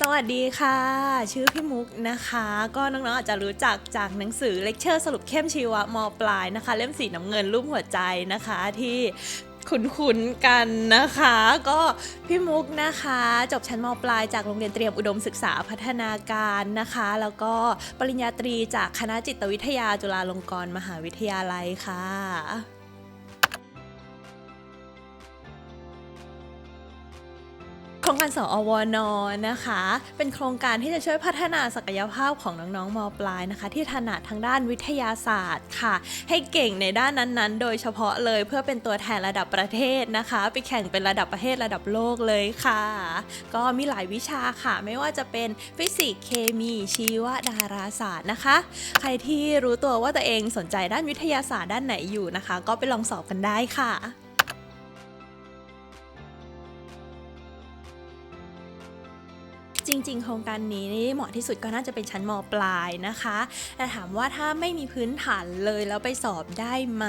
สวัสดีค่ะ ชื่อพี่มุกนะคะ ก็น้องๆอาจจะรู้จักจากหนังสือเลคเชอร์สรุปเข้มชีวะมปลายนะคะ เล่มสีน้ำเงินรูปหัวใจนะคะที่คุ้นๆกันนะคะ ก็พี่มุกนะคะ จบชั้นมปลายจากโรงเรียนเตรียมอุดมศึกษาพัฒนาการนะคะ แล้วก็ปริญญาตรีจากคณะจิตวิทยาจุฬาลงกรณ์มหาวิทยาลัยค่ะ ครงการสอวนนะคะ เป็นโครงการที่จะช่วยพัฒนาศักยภาพของน้องๆมปลายนะคะ ที่ถนัดทางด้านวิทยาศาสตร์ค่ะ ให้เก่งในด้านนั้นๆ โดยเฉพาะเลยเพื่อเป็นตัวแทนระดับประเทศนะคะ ไปแข่งเป็นระดับประเทศระดับโลกเลยค่ะ ก็มีหลายวิชาค่ะ ไม่ว่าจะเป็นฟิสิกส์เคมีชีวดาราศาสตร์นะคะ ใครที่รู้ตัวว่าตัวเองสนใจด้านวิทยาศาสตร์ด้านไหนอยู่นะคะ ก็ไปลองสอบกันได้ค่ะ ริง ๆ โครงการนี้นี่เหมาะที่สุดก็น่าจะเป็นชั้นมปลายนะคะ แต่ถามว่าถ้าไม่มีพื้นฐานเลยแล้วไปสอบได้ไหม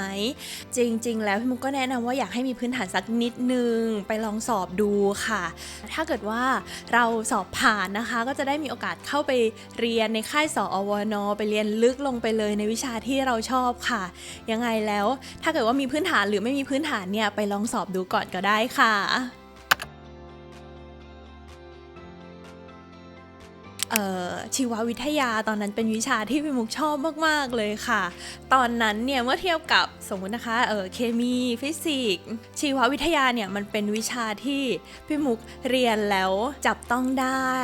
จริง ๆ แล้วพี่มุกก็แนะนำว่าอยากให้มีพื้นฐานสักนิดนึง ไปลองสอบดูค่ะ ถ้าเกิดว่าเราสอบผ่านนะคะ ก็จะได้มีโอกาสเข้าไปเรียนในค่ายสอวนไปเรียนลึกลงไปเลยในวิชาที่เราชอบค่ะ ยังไงแล้วถ้าเกิดว่ามีพื้นฐานหรือไม่มีพื้นฐานเนี่ยไปลองสอบดูก่อนก็ได้ค่ะ ชีววิทยาตอนนั้นเป็นวิชาที่พี่มุกชอบมาก ๆ เลยค่ะ ตอนนั้นเนี่ยเมื่อเทียบกับสมมตินะคะเเคมีฟิสิกส์ชีววิทยาเนี่ยมันเป็นวิชาที่พี่มุกเรียนแล้วจับต้องได้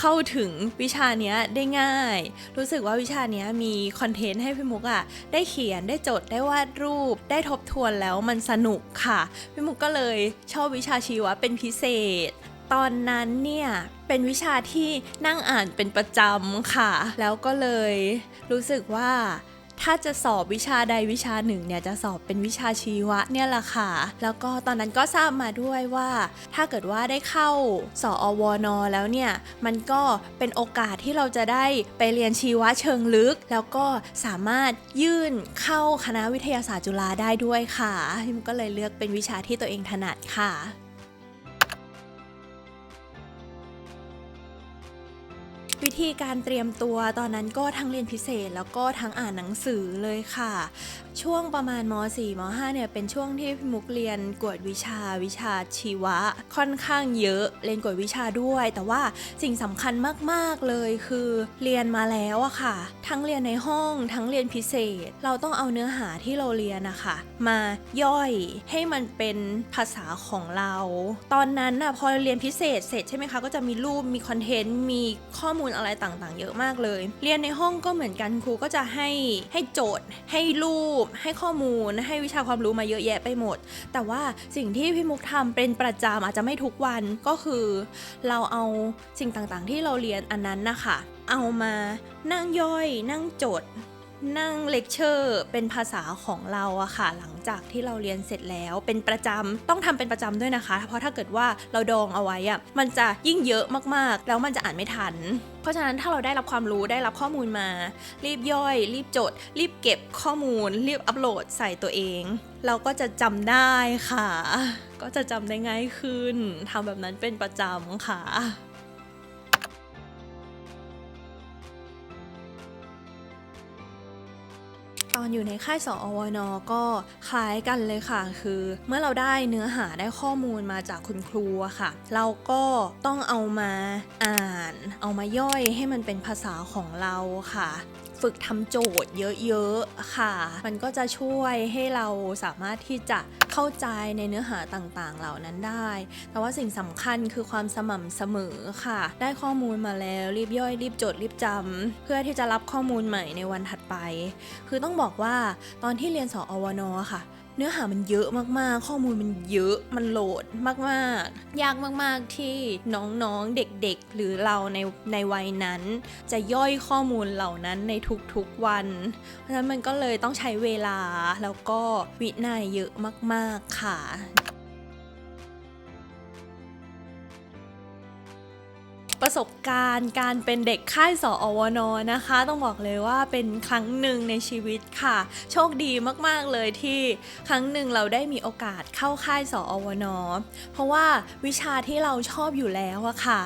เข้าถึงวิชาเนี้ยได้ง่าย รู้สึกว่าวิชาเนี้ยมีคอนเทนต์ให้พี่มุกอะ่ะได้เขียนได้จดได้วาดรูป ได้ทบทวนแล้วมันสนุกค่ะพี่มุกก็เลยชอบวิชาชีวะเป็นพิเศษ ตอนนั้นเนี่ยเป็นวิชาที่นั่งอ่านเป็นประจำค่ะ แล้วก็เลยรู้สึกว่าถ้าจะสอบวิชาใดวิชาหนึ่งเนี่ยจะสอบเป็นวิชาชีวะเนี่ยแหละค่ะ แล้วก็ตอนนั้นก็ทราบมาด้วยว่า ถ้าเกิดว่าได้เข้าสออวนอแล้วเนี่ย มันก็เป็นโอกาสที่เราจะได้ไปเรียนชีวะเชิงลึก แล้วก็สามารถยื่นเข้าคณะวิทยาศาสตร์จุฬาได้ด้วยค่ะพิมก็เลยเลือกเป็นวิชาที่ตัวเองถนัดค่ะ ธีการเตรียมตัวตอนนั้นก็ทั้งเรียนพิเศษ แล้วก็ทั้งอ่านหนังสือเลยค่ะ ช่วงประมาณม .4 ม .5 เนี่ยเป็นช่วงที่พี่มุกเรียนกวดวิชาวิชาชีวะ ค่อนข้างเยอะเรียนกวดวิชาด้วย แต่ว่าสิ่งสำคัญมากๆเลยคือเรียนมาแล้วอะค่ะ ทั้งเรียนในห้องทั้งเรียนพิเศษ เราต้องเอาเนื้อหาที่เราเรียนนะคะมาย่อยให้มันเป็นภาษาของเรา ตอนนั้นน่ะพอเรียนพิเศษเสร็จใช่ไหมคะก็จะมีรูปมีคอนเทนต์มีข้อมูลอะไรต่างๆ เยอะมากเลย เรียนในห้องก็เหมือนกันครูก็จะให้ให้โจทย์ให้รูปให้ข้อมูลให้วิชาความรู้มาเยอะแยะไปหมด แต่ว่าสิ่งที่พี่มุกทำเป็นประจำอาจจะไม่ทุกวันก็คือ เราเอาสิ่งต่างๆ ที่เราเรียนอันนั้นนะคะเอามานั่งย่อย นั่งจด นั่งเลคเชอร์เป็นภาษาของเราอะค่ะ หลังจากที่เราเรียนเสร็จแล้วเป็นประจำต้องทำเป็นประจำด้วยนะคะ เพราะถ้าเกิดว่าเราดองเอาไว้อะมันจะยิ่งเยอะมากๆ แล้วมันจะอ่านไม่ทัน เพราะฉะนั้นถ้าเราได้รับความรู้ได้รับข้อมูลมา รีบย่อย รีบจด รีบเก็บข้อมูล รีบอัปโหลดใส่ตัวเอง เราก็จะจำได้ค่ะ ก็จะจำได้ง่ายขึ้นทำแบบนั้นเป็นประจำค่ะ ตอนอยู่ในค่ายสอวนก็คล้ายกันเลยค่ะ คือเมื่อเราได้เนื้อหาได้ข้อมูลมาจากคุณครูค่ะ เราก็ต้องเอามาอ่าน เอามาย่อยให้มันเป็นภาษาของเราค่ะ ฝึกทำโจทย์เยอะๆค่ะ มันก็จะช่วยให้เราสามารถที่จะเข้าใจในเนื้อหาต่างๆ เหล่านั้นได้ แต่ว่าสิ่งสำคัญคือความสม่ำเสมอค่ะ ได้ข้อมูลมาแล้วรีบย่อยรีบจดรีบจำเพื่อที่จะรับข้อมูลใหม่ในวันถัดไป คือต้องบอกว่าตอนที่เรียนสอวนค่ะ เนื้อหามันเยอะมากๆ ข้อมูลมันเยอะ มันโหลดมากๆ ยากมากๆ ที่น้องๆ เด็กๆ หรือเราในในวัยนั้น จะย่อยข้อมูลเหล่านั้นในทุกๆวัน เพราะฉะนั้นมันก็เลยต้องใช้เวลาแล้วก็วินัยเยอะมากๆ ค่ะ ประสบการณ์การเป็นเด็กค่ายสออวนนะคะ ต้องบอกเลยว่าเป็นครั้งหนึ่งในชีวิตค่ะ โชคดีมากๆเลยที่ครั้งหนึ่งเราได้มีโอกาสเข้าค่ายสออวนเพราะว่าวิชาที่เราชอบอยู่แล้วอะค่ะ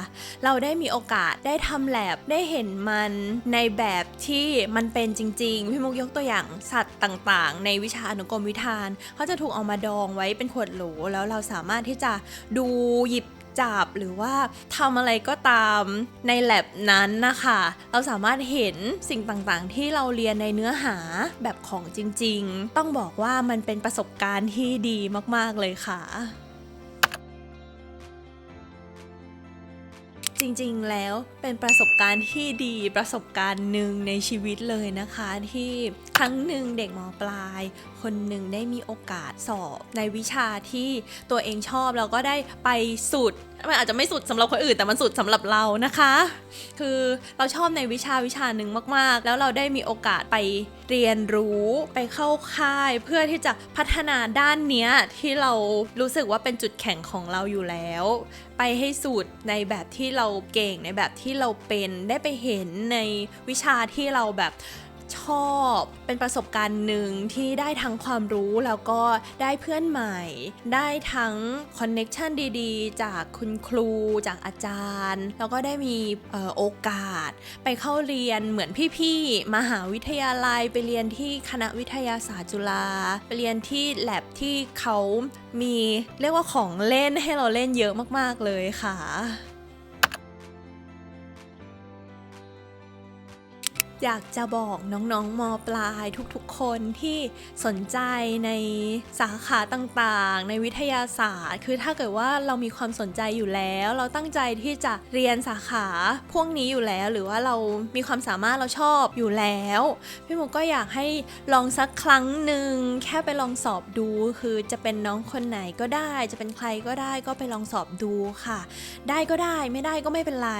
เราได้มีโอกาสได้ทำแลบได้เห็นมันในแบบที่มันเป็นจริงๆพี่มุกยกตัวอย่างสัตว์ต่างๆ ในวิชาอนุกรมวิธานเขาจะถูกเอามาดองไว้เป็นขวดโหลแล้วเราสามารถที่จะดูหยิบ จับหรือว่าทำอะไรก็ตามในแ a บนั้นนะคะ เราสามารถเห็นสิ่งต่างๆ ที่เราเรียนในเนื้อหาแบบของจริง ๆ ต้องบอกว่ามันเป็นประสบการณ์ที่ดีมากๆเลยค่ะ จริงๆแล้วเป็นประสบการณ์ที่ดีประสบการณ์หนึ่งในชีวิตเลยนะคะ ที่ครั้งหนึ่งเด็กมปลาย คนหนึ่งได้มีโอกาสสอบในวิชาที่ตัวเองชอบแล้วก็ได้ไปสุด มันอาจจะไม่สุดสำหรับคนอื่นแต่มันสุดสำหรับเรานะคะ คือเราชอบในวิชาวิชาหนึ่งมาก ๆ แล้วเราได้มีโอกาสไปเรียนรู้ไปเข้าค่าย เพื่อที่จะพัฒนาด้านเนี้ยที่เรารู้สึกว่าเป็นจุดแข็งของเราอยู่แล้ว ไปให้สุดในแบบที่เราเก่งในแบบที่เราเป็นได้ไปเห็นในวิชาที่เราแบบ ชอบเป็นประสบการณ์หนึ่งที่ได้ทั้งความรู้แล้วก็ได้เพื่อนใหม่ ได้ทั้งคอนเน็ชันดีๆ จากคุณครู จากอาจารย์ แล้วก็ได้มีออโอกาส ไปเข้าเรียนเหมือนพี่ๆ มหาวิทยาลัยไปเรียนที่คณะวิทยาศาสตร์จุฬาไปเรียนที่แลบที่เขามีเรียกว่าของเล่นให้เราเล่นเยอะมากๆเลยค่ะ อยากจะบอกน้องๆ มปลายทุกๆ คนที่สนใจในสาขาต่างๆ ในวิทยาศาสตร์ คือถ้าเกิดว่าเรามีความสนใจอยู่แล้ว เราตั้งใจที่จะเรียนสาขาพวกนี้อยู่แล้ว หรือว่าเรามีความสามารถเราชอบอยู่แล้ว พี่มุกก็อยากให้ลองสักครั้งหนึ่งแค่ไปลองสอบดู คือจะเป็นน้องคนไหนก็ได้ จะเป็นใครก็ได้ก็ไปลองสอบดูค่ะ ได้ก็ได้ไม่ได้ก็ไม่เป็นไร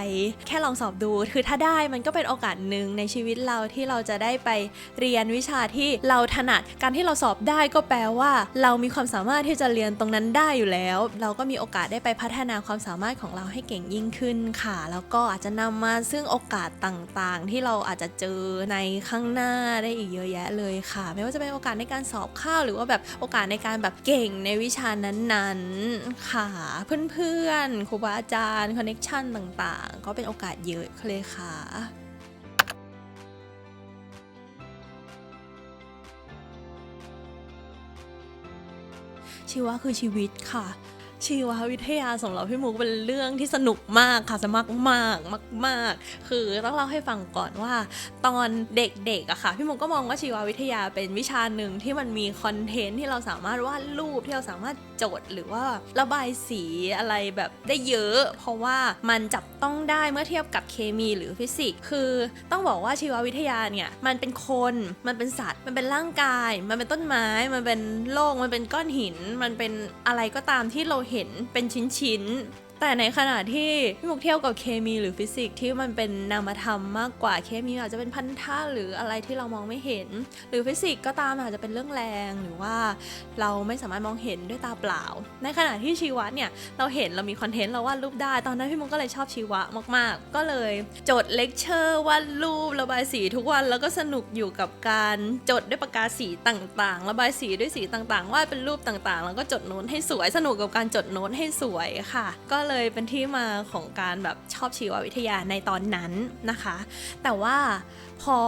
แค่ลองสอบดู คือถ้าได้มันก็เป็นโอกาสหนึ่งในชีวิตเราที่เราจะได้ไปเรียนวิชาที่เราถนัด การที่เราสอบได้ก็แปลว่า เรามีความสามารถที่จะเรียนตรงนั้นได้อยู่แล้ว เราก็มีโอกาสได้ไปพัฒนาความสามารถของเราให้เก่งยิ่งขึ้นค่ะ แล้วก็อาจจะนำมาซึ่งโอกาสต่างๆ ที่เราอาจจะเจอในข้างหน้าได้อีกเยอะแยะเลยค่ะ ไม่ว่าจะเป็นโอกาสในการสอบเข้าหรือว่าแบบโอกาสในการแบบเก่งในวิชานั้นๆค่ะ เพื่อนๆครูบาอาจารย์คอนเน็ชันต่างๆ ก็เป็นโอกาสเยอะเลยค่ะ ชีวะคือชีวิตค่ะ ชีววิทยาสำหรับพี่มุกเป็นเรื่องที่สนุกมากค่ะสมากมากมากมากคือต้องเล่าให้ฟังก่อนว่า ตอนเด็กๆอะค่ะพี่มุกก็มองว่าชีววิทยาเป็นวิชาหนึ่งที่มันมีคอนเทนต์ที่เราสามารถวาดรูปที่เราสามารถโจทย์หรือว่าระบายสีอะไรแบบได้เยอะ เพราะว่ามันจับต้องได้เมื่อเทียบกับเคมีหรือฟิสิกส์คือต้องบอกว่าชีววิทยาเนี่ยมันเป็นคนมันเป็นสัตว์ มันเป็นร่างกาย มันเป็นต้นไม้ มันเป็นโลกมันเป็นก้อนหิน มันเป็นอะไรก็ตามที่เราเเห็นเป็นชิ้นๆ แต่ในขณะที่พี่มุกเที่ยวกับเคมีหรือฟิสิกส์ที่มันเป็นนามธรรมมากกว่าเคมีอาจจะเป็นพันธะหรืออะไรที่เรามองไม่เห็น หรือฟิสิกส์ก็ตามอาจจะเป็นเรื่องแรงหรือว่าเราไม่สามารถมองเห็นด้วยตาเปล่า ในขณะที่ชีวะเนี่ยเราเห็นเรามีคอนเทนต์เราวาดรูปได้ตอนนั้นพี่มุกก็เลยชอบชีวะมาก ๆ ก็เลยจดเลคเชอร์วาดรูประบายสีทุกวันแล้วก็สนุกอยู่กับการจดด้วยปากกาสีต่างๆ ระบายสีด้วยสีต่างๆวาดเป็นรูปต่างๆ แล้วก็จดโน้ตให้สวยสนุกกับการจดโน้ตให้สวยค่ะ ก็เลยเป็นที่มาของการแบบชอบชีววิทยาในตอนนั้นนะคะ แต่ว่าพอ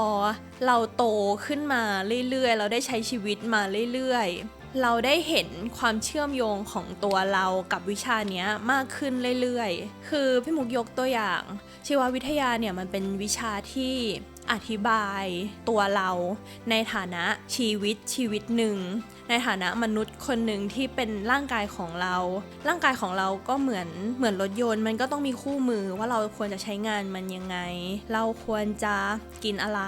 เราโตขึ้นมาเรื่อยๆ เราได้ใช้ชีวิตมาเรื่อยๆ เราได้เห็นความเชื่อมโยงของตัวเรากับวิชานี้มากขึ้นเรื่อยๆ คือพี่มุกยกตัวอย่าง ชีววิทยาเนี่ยมันเป็นวิชาที่อธิบายตัวเราในฐานะชีวิตชีวิตหนึ่งในฐานะมนุษย์คนหนึ่งที่เป็นร่างกายของเรา ร่างกายของเราก็เหมือนเหมือนรถยนต์ มันก็ต้องมีคู่มือว่าเราควรจะใช้งานมันยังไง เราควรจะกินอะไร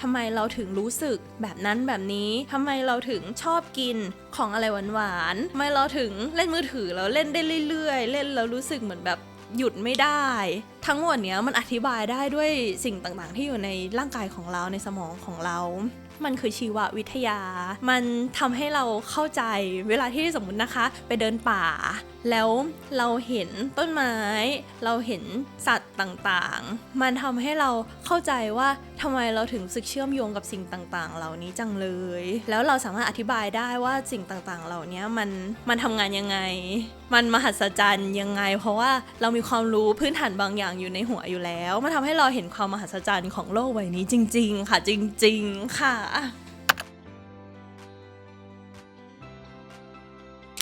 ทำไมเราถึงรู้สึกแบบนั้นแบบนี้ทำไมเราถึงชอบกินของอะไรหวานๆทำไมเราถึงเล่นมือถือแล้วเล่นได้เรื่อยๆ เล่นแล้วรู้สึกเหมือนแบบหยุดไม่ได้ ทั้งหมดเนี้ยมันอธิบายได้ด้วยสิ่งต่างๆ ที่อยู่ในร่างกายของเราในสมองของเรา มันคือชีววิทยา มันทำให้เราเข้าใจเวลาที่สมมตินะคะ ไปเดินป่า แล้วเราเห็นต้นไม้ เราเห็นสัตว์ต่างๆ มันทำให้เราเข้าใจว่าทำไมเราถึงรู้สึกเชื่อมโยงกับสิ่งต่างๆ เหล่านี้จังเลย แล้วเราสามารถอธิบายได้ว่าสิ่งต่างๆ เหล่านี้มันมันทำงานยังไง มันมหัศจรรย์ยังไง เพราะว่าเรามีความรู้พื้นฐานบางอย่างอยู่ในหัวอยู่แล้วมันทำให้เราเห็นความมหัศจรรย์ของโลกใบนี้จริง ๆ ค่ะ จริง ๆ ค่ะ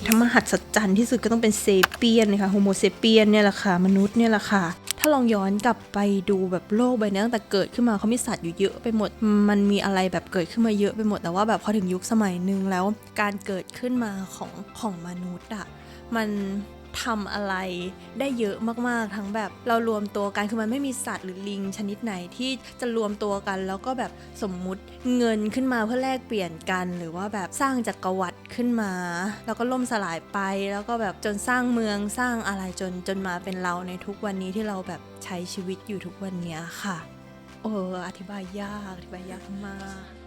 ถ้ามหัศจรรย์ที่สุดก็ต้องเป็นเซเปียนนะคะโฮโมเซเปียนเนี่ยแหละค่ะ มนุษย์เนี่ยแหละค่ะ ถ้าลองย้อนกลับไปดูแบบโลกใบนี้ตั้งแต่เกิดขึ้นมาเขามีสัตว์อยู่เยอะไปหมด มันมีอะไรแบบเกิดขึ้นมาเยอะไปหมด แต่ว่าแบบพอถึงยุคสมัยหนึ่งแล้วการเกิดขึ้นมาของของมนุษย์อะมัน ทำอะไรได้เยอะมากๆ ทั้งแบบเรารวมตัวกัน คือมันไม่มีสัตว์หรือลิงชนิดไหนที่จะรวมตัวกัน แล้วก็แบบสมมุติเงินขึ้นมาเพื่อแลกเปลี่ยนกัน หรือว่าแบบสร้างจักรวรรดิขึ้นมา แล้วก็ล่มสลายไป แล้วก็แบบจนสร้างเมืองสร้างอะไรจนจนมาเป็นเราในทุกวันนี้ที่เราแบบใช้ชีวิตอยู่ทุกวันนี้ค่ะโอ้อธิบายยากอธิบายยากมาก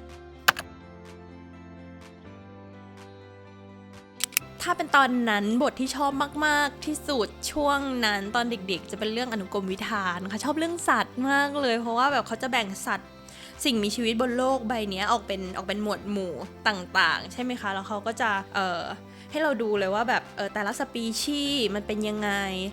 ถ้าเป็นตอนนั้นบทที่ชอบมาก ๆ ที่สุดช่วงนั้นตอนเด็กๆ จะเป็นเรื่องอนุกรมวิธานค่ะชอบเรื่องสัตว์มากเลย เพราะว่าแบบเขาจะแบ่งสัตว์สิ่งมีชีวิตบนโลกใบนี้ออกเป็นออกเป็นหมวดหมู่ต่างๆ ใช่ไหมคะ แล้วเขาก็จะเอ่อ ให้เราดูเลยว่าแบบเออแต่ละสปีชีส์มันเป็นยังไง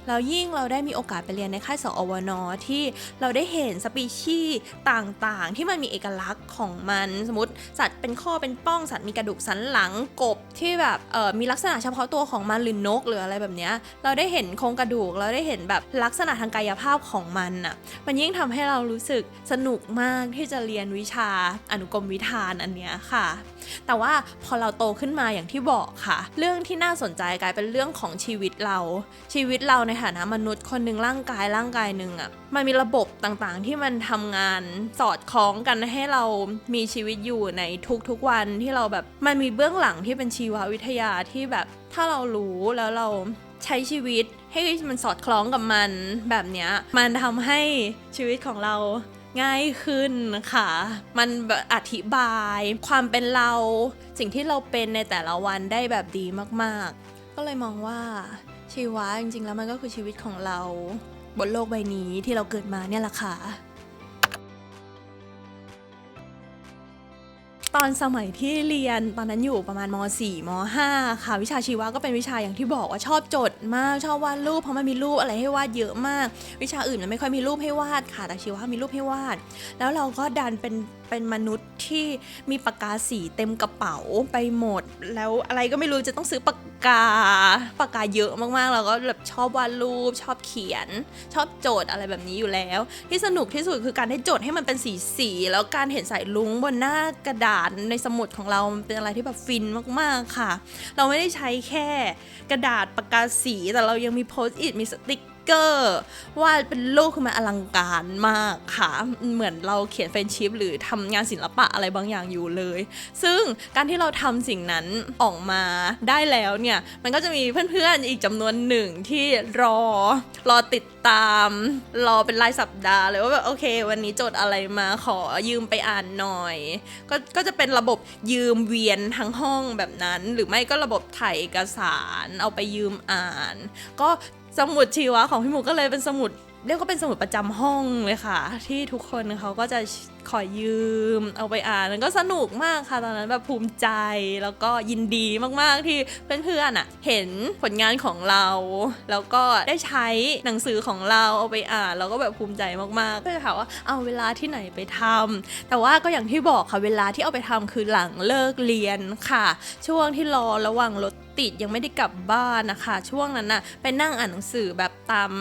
แล้วยิ่งเราได้มีโอกาสไปเรียนในค่ายสอวนที่เราได้เห็นสปีชีส์ต่างๆ ที่มันมีเอกลักษณ์ของมันสมมติ สัตว์เป็นข้อเป็นป้องสัตว์มีกระดูกสันหลังกบที่แบบเออมีลักษณะเฉพาะตัวของมันหรือนกหรืออะไรแบบเนี้ยเราได้เห็นโครงกระดูกเราได้เห็นแบบลักษณะทางกายภาพของมันอะมันยิ่งทำให้เรารู้สึกสนุกมากที่จะเรียนวิชาอนุกรมวิธานอันเนี้ยค่ะแต่ว่าพอเราโตขึ้นมาอย่างที่บอกค่ะ เรื่องที่น่าสนใจกลายเป็นเรื่องของชีวิตเรา ชีวิตเราในฐานะมนุษย์คนหนึ่งร่างกายร่างกายหนึ่งอะ่ะมันมีระบบต่างๆที่มันทำงานสอดคล้องกันให้เรามีชีวิตอยู่ในทุกๆวันที่เราแบบมันมีเบื้องหลังที่เป็นชีววิทยาที่แบบถ้าเรารู้แล้วเราใช้ชีวิตให้มันสอดคล้องกับมันแบบเนี้ยมันทำให้ชีวิตของเรา ง่ายขึ้นค่ะ มันอธิบายความเป็นเราสิ่งที่เราเป็นในแต่ละวันได้แบบดีมาก ๆ ก็เลยมองว่าชีวะจริงๆแล้วมันก็คือชีวิตของเรา บนโลกใบนี้ที่เราเกิดมาเนี่ยแหละค่ะ ตอนสมัยที่เรียนตอนนั้นอยู่ประมาณม .4 ม .5 ค่ะ วิชาชีวะก็เป็นวิชาอย่างที่บอกว่าชอบจดมากชอบวาดรูปเพราะมันมีรูปอะไรให้วาดเยอะมาก วิชาอื่นมันไม่ค่อยมีรูปให้วาดค่ะ แต่ชีวะมีรูปให้วาด แล้วเราก็ดันเป็นเป็นมนุษย์ที่มีปากกาสีเต็มกระเป๋าไปหมด แล้วอะไรก็ไม่รู้จะต้องซื้อปากกาปากกาเยอะมากๆ เราก็แบบชอบวาดรูป ชอบเขียน ชอบโจทย์อะไรแบบนี้อยู่แล้ว ที่สนุกที่สุดคือการได้โจทย์ให้มันเป็นสีสีๆแล้วการเห็นสายลุ้งบนหน้ากระดาษในสมุดของเรามันเป็นอะไรที่แบบฟินมากๆค่ะ เราไม่ได้ใช้แค่กระดาษปากกาสีแต่เรายังมีโพสต์อิทมีสติก เกอร์วาดเป็นรูปคือมันอลังการมากค่ะ เหมือนเราเขียนเฟรนชิพหรือทำงานศิลปะอะไรบางอย่างอยู่เลย ซึ่งการที่เราทำสิ่งนั้นออกมาได้แล้วเนี่ย มันก็จะมีเพื่อนๆอีกจำนวนหนึ่งที่รอ รอติดตาม รอเป็นรายสัปดาห์เลยว่าแบบโอเค วันนี้โจทย์อะไรมาขอยืมไปอ่านหน่อย ก็ก็จะเป็นระบบยืมเวียนทั้งห้องแบบนั้น หรือไม่ก็ระบบถ่ายเอกสาร เอาไปยืมอ่าน ก็ สมุดชีวะของพี่หมูก็เลยเป็นสมุดเรียกว่าเป็นสมุดประจำห้องเลยค่ะ ที่ทุกคนเขาก็จะขอยืมเอาไปอ่านมันก็สนุกมากค่ะ ตอนนั้นแบบภูมิใจแล้วก็ยินดีมากๆที่เพื่อนๆอะ เห็นผลงานของเรา แล้วก็ได้ใช้หนังสือของเราเอาไปอ่านเราก็แบบภูมิใจมากๆก็จะถามว่าเอาเวลาที่ไหนไปทำแต่ว่าก็อย่างที่บอกค่ะเวลาที่เอาไปทำคือหลังเลิกเรียนค่ะ ช่วงที่รอระหว่างรถ ติดยังไม่ได้กลับบ้านนะคะ ช่วงนั้นน่ะไปนั่งอ่านหนังสือแบบตาม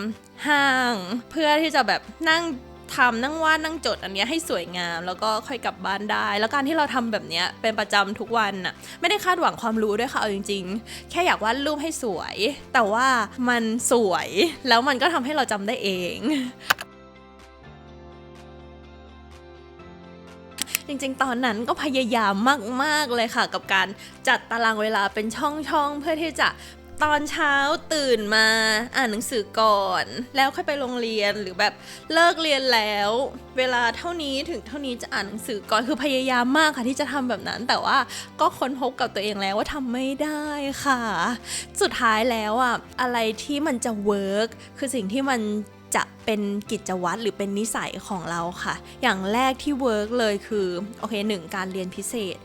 ห้าง เพื่อที่จะแบบนั่งทำนั่งวาดนั่งจดอันนี้ให้สวยงาม แล้วก็ค่อยกลับบ้านได้ แล้วการที่เราทำแบบนี้เป็นประจำทุกวันน่ะไม่ได้คาดหวังความรู้ด้วยค่ะเอาจริง ๆ แค่อยากวาดรูปให้สวย แต่ว่ามันสวยแล้วมันก็ทำให้เราจำได้เอง จริงๆ ตอนนั้นก็พยายามมากๆเลยค่ะ กับการจัดตารางเวลาเป็นช่องๆ เพื่อที่จะตอนเช้าตื่นมาอ่านหนังสือก่อน แล้วค่อยไปโรงเรียนหรือแบบเลิกเรียนแล้ว เวลาเท่านี้ถึงเท่านี้จะอ่านหนังสือก่อนคือพยายามมากค่ะที่จะทำแบบนั้น แต่ว่าก็ค้นพบกับตัวเองแล้วว่าทำไม่ได้ค่ะ สุดท้ายแล้วอะอะไรที่มันจะเวิร์กคือสิ่งที่มัน เป็นกิจวัตรหรือเป็นนิสัยของเราค่ะ อย่างแรกที่เวิร์กเลยคือโอเคหนึ่งการเรียนพิเศษ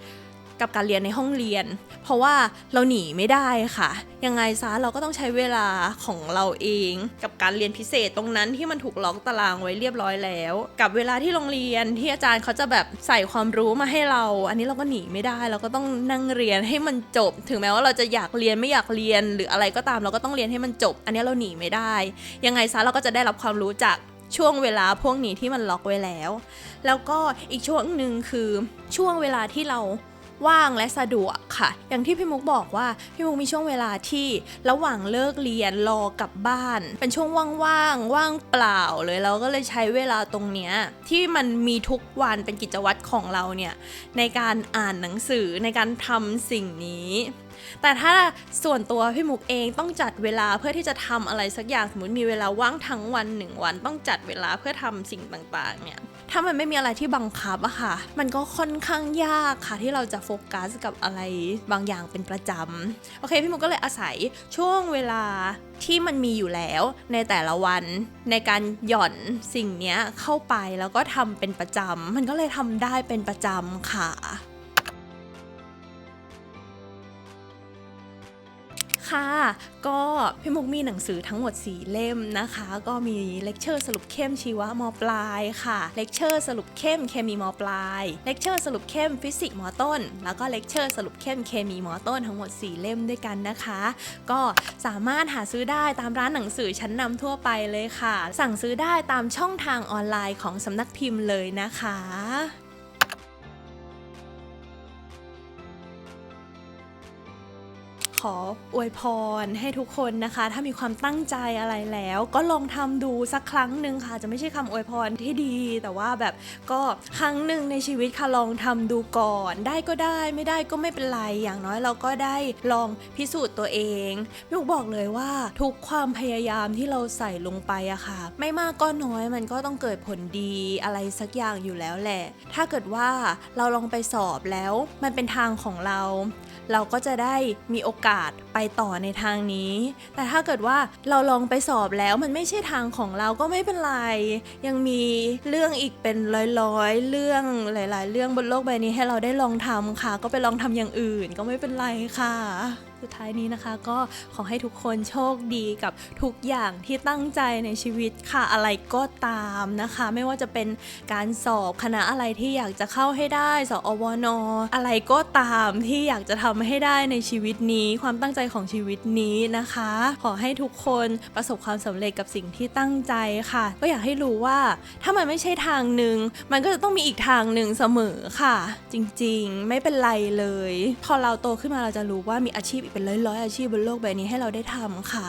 กับการเรียนในห้องเรียน เพราะว่าเราหนีไม่ได้ค่ะ ยังไงซะเราก็ต้องใช้เวลาของเราเอง กับการเรียนพิเศษตรงนั้นที่มันถูกล็อกตารางไว้เรียบร้อยแล้ว กับเวลาที่โรงเรียนที่อาจารย์เขาจะแบบใส่ความรู้มาให้เรา อันนี้เราก็หนีไม่ได้ เราก็ต้องนั่งเรียนให้มันจบ ถึงแม้ว่าเราจะอยากเรียนไม่อยากเรียนหรืออะไรก็ตามเราก็ต้องเรียนให้มันจบ อันนี้เราหนีไม่ได้ ยังไงซะเราก็จะได้รับความรู้จากช่วงเวลาพวกนี้ที่มันล็อกไว้แล้ว แล้วก็อีกช่วงหนึ่งคือช่วงเวลาที่เรา ว่างและสะดวกค่ะ อย่างที่พี่มุกบอกว่าพี่มุกมีช่วงเวลาที่ระหว่างเลิกเรียนรอกลับบ้าน เป็นช่วงว่างๆว่างเปล่าเลยเราก็เลยใช้เวลาตรงเนี้ยที่มันมีทุกวันเป็นกิจวัตรของเราเนี่ยในการอ่านหนังสือในการทำสิ่งนี้แต่ถ้าส่วนตัวพี่มุกเองต้องจัดเวลาเพื่อที่จะทำอะไรสักอย่างสมมติมีเวลาว่างทั้งวันหนึ่งวัน ต้องจัดเวลาเพื่อทำสิ่งต่างๆเนี่ย ถ้ามันไม่มีอะไรที่บังคับอะค่ะ มันก็ค่อนข้างยากค่ะที่เราจะโฟกัสกับอะไรบางอย่างเป็นประจำ โอเค พี่มุกก็เลยอาศัยช่วงเวลาที่มันมีอยู่แล้วในแต่ละวันในการหย่อนสิ่งนี้เข้าไปแล้วก็ทำเป็นประจำมันก็เลยทำได้เป็นประจำค่ะ ค่ะ ก็พี่มุกมีหนังสือทั้งหมด 4 เล่มนะคะ ก็มีเลคเชอร์สรุปเข้มชีวะมปลายค่ะ เลคเชอร์สรุปเข้มเคมีมปลาย เลคเชอร์สรุปเข้มฟิสิกส์มต้น แล้วก็เลคเชอร์สรุปเข้มเคมีมต้นทั้งหมด 4 เล่มด้วยกันนะคะ ก็สามารถหาซื้อได้ตามร้านหนังสือชั้นนำทั่วไปเลยค่ะ สั่งซื้อได้ตามช่องทางออนไลน์ของสำนักพิมพ์เลยนะคะ ออวยพรให้ทุกคนนะคะ ถ้ามีความตั้งใจอะไรแล้ว ก็ลองทำดูสักครั้งหนึ่งค่ะ จะไม่ใช่คำอวยพรที่ดี แต่ว่าแบบก็ครั้งหนึ่งในชีวิตค่ะลองทำดูก่อน ได้ก็ได้ไม่ได้ก็ไม่เป็นไรอย่างน้อยเราก็ได้ลองพิสูจน์ตัวเองพี่ลูกบอกเลยว่าทุกความพยายามที่เราใส่ลงไปอะค่ะ ไม่มากก็น้อยมันก็ต้องเกิดผลดีอะไรสักอย่างอยู่แล้วแหละ ถ้าเกิดว่าเราลองไปสอบแล้ว มันเป็นทางของเรา เราก็จะได้มีโอกาสไปต่อในทางนี้ แต่ถ้าเกิดว่าเราลองไปสอบแล้วมันไม่ใช่ทางของเราก็ไม่เป็นไร ยังมีเรื่องอีกเป็นร้อยๆ เรื่องหลาย ๆ เรื่องบนโลกใบนี้ให้เราได้ลองทำค่ะ ก็ไปลองทำอย่างอื่นก็ไม่เป็นไรค่ะ สุดท้ายนี้นะคะ ก็ขอให้ทุกคนโชคดีกับทุกอย่างที่ตั้งใจในชีวิตค่ะอะไรก็ตามนะคะ ไม่ว่าจะเป็นการสอบคณะอะไรที่อยากจะเข้าให้ได้สอบอวนออะไรก็ตามที่อยากจะทำให้ได้ในชีวิตนี้ ความตั้งใจของชีวิตนี้นะคะ ขอให้ทุกคนประสบความสำเร็จกับสิ่งที่ตั้งใจค่ะ ก็อยากให้รู้ว่าถ้ามันไม่ใช่ทางหนึ่งมันก็จะต้องมีอีกทางหนึ่งเสมอค่ะ จริงๆ ไม่เป็นไรเลย พอเราโตขึ้นมาเราจะรู้ว่ามีอาชีพอีกเป็นร้อยๆอาชีพบนโลกใบนี้ให้เราได้ทำค่ะ